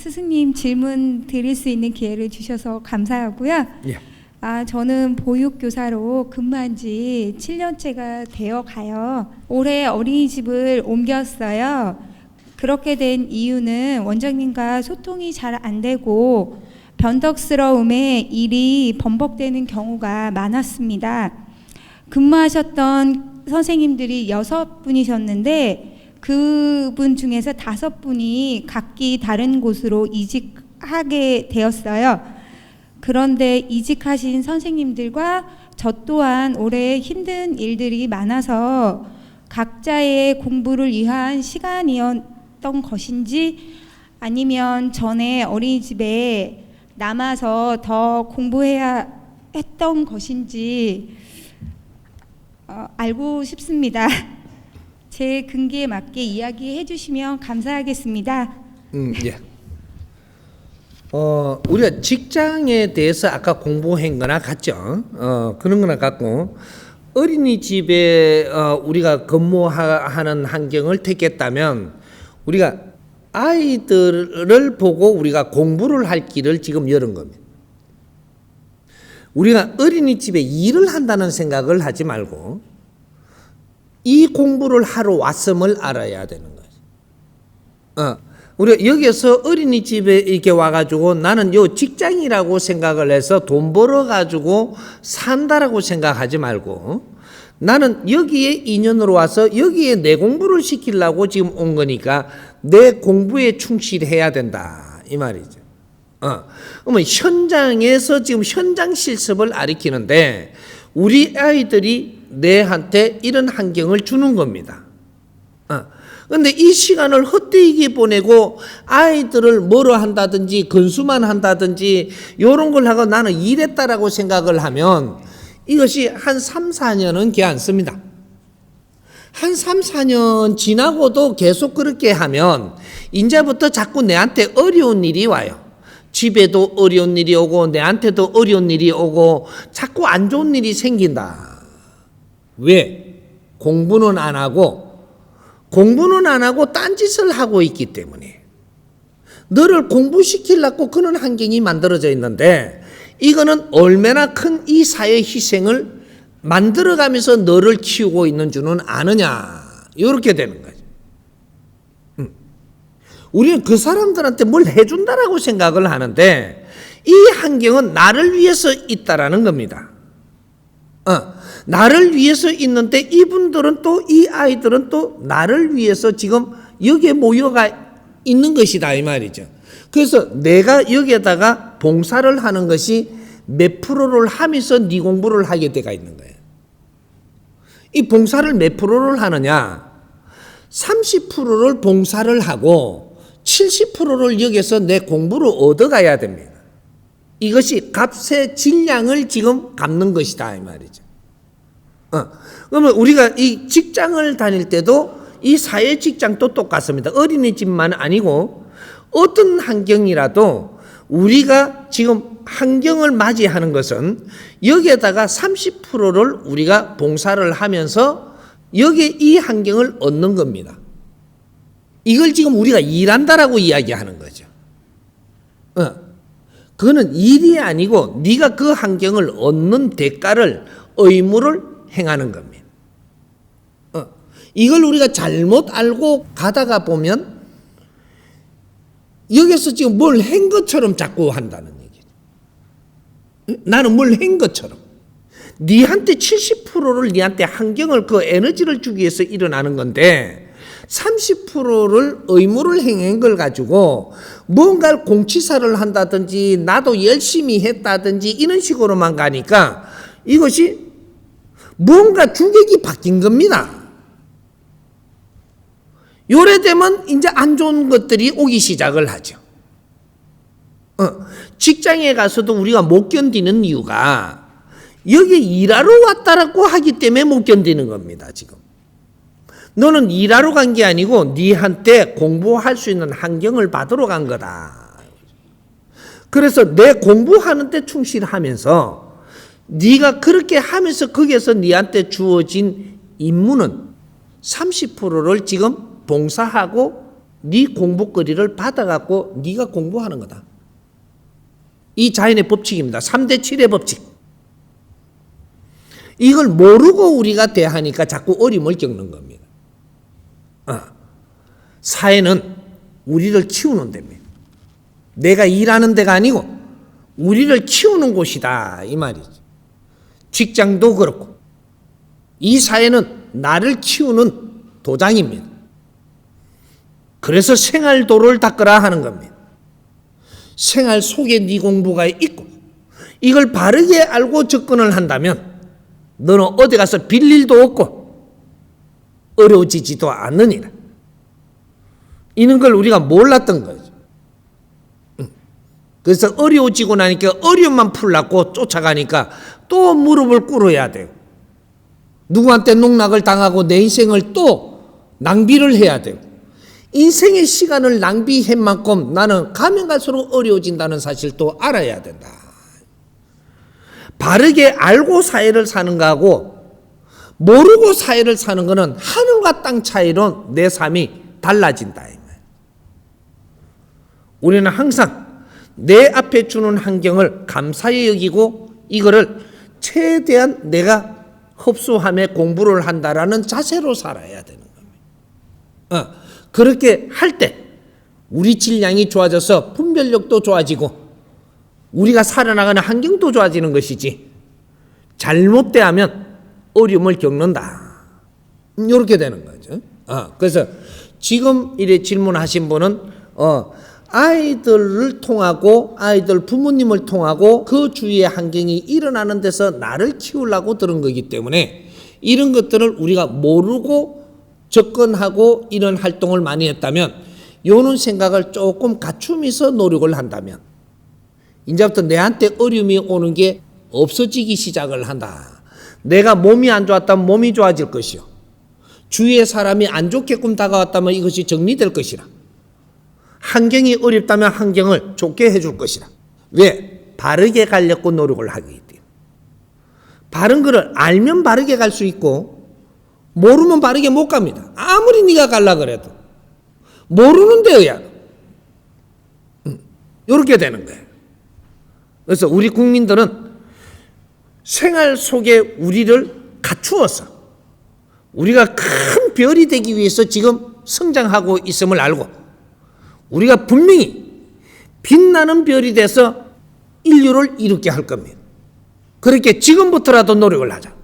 스승님 질문 드릴 수 있는 기회를 주셔서 감사하고요. 예. 아, 저는 보육교사로 근무한 지 7년째가 되어 가요. 올해 어린이집을 옮겼어요. 그렇게 된 이유는 원장님과 소통이 잘 안 되고 변덕스러움에 일이 번복되는 경우가 많았습니다. 근무하셨던 선생님들이 여섯 분이셨는데 그분 중에서 다섯 분이 각기 다른 곳으로 이직하게 되었어요. 그런데 이직하신 선생님들과 저 또한 올해 힘든 일들이 많아서 각자의 공부를 위한 시간이었던 것인지 아니면 전에 어린이집에 남아서 더 공부해야 했던 것인지 어, 알고 싶습니다. 제 근기에 맞게 이야기해 주시면 감사하겠습니다. 음, 예. 어, 우리가 직장에 대해서 아까 공부한 거나 같죠. 어, 그런 거나 같고 어린이집에 어, 우리가 근무하는 환경을 택했다면 우리가 아이들을 보고 우리가 공부를 할 길을 지금 열은 겁니다. 우리가 어린이집에 일을 한다는 생각을 하지 말고 이 공부를 하러 왔음을 알아야 되는 거죠. 어, 우리가 여기서 어린이집에 이렇게 와가지고 나는 요 직장이라고 생각을 해서 돈 벌어가지고 산다라고 생각하지 말고 나는 여기에 인연으로 와서 여기에 내 공부를 시키려고 지금 온 거니까 내 공부에 충실해야 된다. 이 말이죠. 어, 그러면 현장에서 지금 현장 실습을 가리키는데 우리 아이들이 내한테 이런 환경을 주는 겁니다. 어. 근데 이 시간을 헛되게 보내고 아이들을 뭐로 한다든지 건수만 한다든지 요런 걸 하고 나는 일했다라고 생각을 하면 이것이 한 3, 4년은 괜찮습니다. 한 3, 4년 지나고도 계속 그렇게 하면 이제부터 자꾸 내한테 어려운 일이 와요. 집에도 어려운 일이 오고 내한테도 어려운 일이 오고 자꾸 안 좋은 일이 생긴다. 왜? 공부는 안 하고 공부는 안 하고 딴짓을 하고 있기 때문에 너를 공부시키려고 그런 환경이 만들어져 있는데 이거는 얼마나 큰 이 사회 희생을 만들어가면서 너를 키우고 있는 줄은 아느냐 이렇게 되는 거죠. 음. 우리는 그 사람들한테 뭘 해준다라고 생각을 하는데 이 환경은 나를 위해서 있다라는 겁니다. 어, 나를 위해서 있는데 이분들은 또 이 아이들은 또 나를 위해서 지금 여기에 모여가 있는 것이다 이 말이죠. 그래서 내가 여기에다가 봉사를 하는 것이 몇 프로를 하면서 네 공부를 하게 돼가 있는 거예요. 이 봉사를 몇 프로를 하느냐? 30%를 봉사를 하고 70%를 여기서 내 공부를 얻어가야 됩니다. 이것이 값의 질량을 지금 갚는 것이다 이 말이죠. 어. 그러면 우리가 이 직장을 다닐 때도 이 사회 직장도 똑같습니다. 어린이집만 아니고 어떤 환경이라도 우리가 지금 환경을 맞이하는 것은 여기에다가 30%를 우리가 봉사를 하면서 여기에 이 환경을 얻는 겁니다. 이걸 지금 우리가 일한다라고 이야기하는 거죠. 어. 그거는 일이 아니고 네가 그 환경을 얻는 대가를 의무를 행하는 겁니다. 어. 이걸 우리가 잘못 알고 가다가 보면 여기서 지금 뭘 한 것처럼 자꾸 한다는 얘기죠. 나는 뭘 한 것처럼. 니한테 70%를 니한테 환경을 그 에너지를 주기 위해서 일어나는 건데 30%를 의무를 행한 걸 가지고 뭔가를 공치사를 한다든지 나도 열심히 했다든지 이런 식으로만 가니까 이것이 뭔가 주객이 바뀐 겁니다. 요래 되면 이제 안 좋은 것들이 오기 시작을 하죠. 어, 직장에 가서도 우리가 못 견디는 이유가 여기 일하러 왔다라고 하기 때문에 못 견디는 겁니다, 지금. 너는 일하러 간 게 아니고 네한테 공부할 수 있는 환경을 받으러 간 거다. 그래서 내 공부하는 데 충실하면서 네가 그렇게 하면서 거기에서 네한테 주어진 임무는 30%를 지금 봉사하고 네 공부거리를 받아갖고 네가 공부하는 거다. 이 자연의 법칙입니다. 3대 7의 법칙. 이걸 모르고 우리가 대하니까 자꾸 어림을 겪는 겁니다. 아, 사회는 우리를 키우는 데입니다. 내가 일하는 데가 아니고 우리를 키우는 곳이다 이 말이지. 직장도 그렇고 이 사회는 나를 키우는 도장입니다. 그래서 생활도를 닦으라 하는 겁니다. 생활 속에 네 공부가 있고 이걸 바르게 알고 접근을 한다면 너는 어디 가서 빌 일도 없고 어려워지지도 않느니라. 이런 걸 우리가 몰랐던 거죠. 응. 그래서 어려워지고 나니까 어려움만 풀라고 쫓아가니까 또 무릎을 꿇어야 돼요. 누구한테 농락을 당하고 내 인생을 또 낭비를 해야 돼요. 인생의 시간을 낭비한 만큼 나는 가면 갈수록 어려워진다는 사실도 알아야 된다. 바르게 알고 사회를 사는 거하고 모르고 사회를 사는 거는 하늘과 땅 차이로 내 삶이 달라진다. 우리는 항상 내 앞에 주는 환경을 감사히 여기고 이거를 최대한 내가 흡수함에 공부를 한다라는 자세로 살아야 되는 겁니다. 어, 그렇게 할 때 우리 질량이 좋아져서 분별력도 좋아지고 우리가 살아나가는 환경도 좋아지는 것이지 잘못되하면 어려움을 겪는다. 이렇게 되는 거죠. 어, 그래서 지금 이래 질문하신 분은 어, 아이들을 통하고 아이들 부모님을 통하고 그 주위의 환경이 일어나는 데서 나를 키우려고 들은 거기 때문에 이런 것들을 우리가 모르고 접근하고 이런 활동을 많이 했다면 요는 생각을 조금 갖추면서 노력을 한다면 이제부터 내한테 어려움이 오는 게 없어지기 시작을 한다. 내가 몸이 안 좋았다면 몸이 좋아질 것이요. 주위의 사람이 안 좋게끔 다가왔다면 이것이 정리될 것이라. 환경이 어렵다면 환경을 좋게 해줄 것이라. 왜? 바르게 가려고 노력을 하기 때문에. 바른 거를 알면 바르게 갈 수 있고 모르면 바르게 못 갑니다. 아무리 네가 갈라 그래도 모르는 데여야 이렇게 되는 거예요. 그래서 우리 국민들은 생활 속에 우리를 갖추어서 우리가 큰 별이 되기 위해서 지금 성장하고 있음을 알고 우리가 분명히 빛나는 별이 돼서 인류를 이롭게 할 겁니다. 그렇게 지금부터라도 노력을 하자.